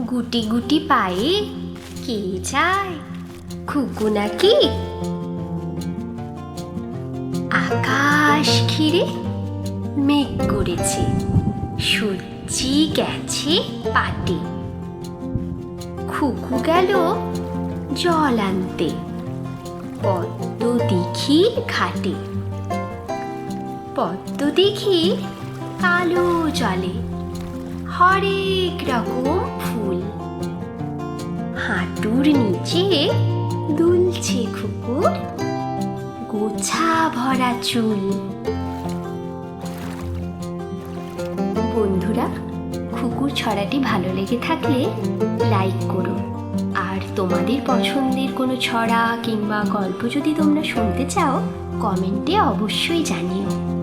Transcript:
গুটি গুটি পায়ে কে যায়? খুকু নাকি? আকাশ ঘিরে মেঘ করেছে, সূর্যি গেছে পাটে। খুকু গেল জল আনতে, পদ্ম দেখি ঘাটে। পদ্ম দেখি কালো জলে, হরেক রকম হাঁটুর নিচে দুলছে খুকুর গোছা ভরা চুল। বন্ধুরা খুকুর ছড়াটি ভালো লেগে থাকলে লাইক করো। আর তোমাদের পছন্দের কোনো ছড়া কিংবা গল্প যদি তোমরা শুনতে চাও, কমেন্টে অবশ্যই জানিও।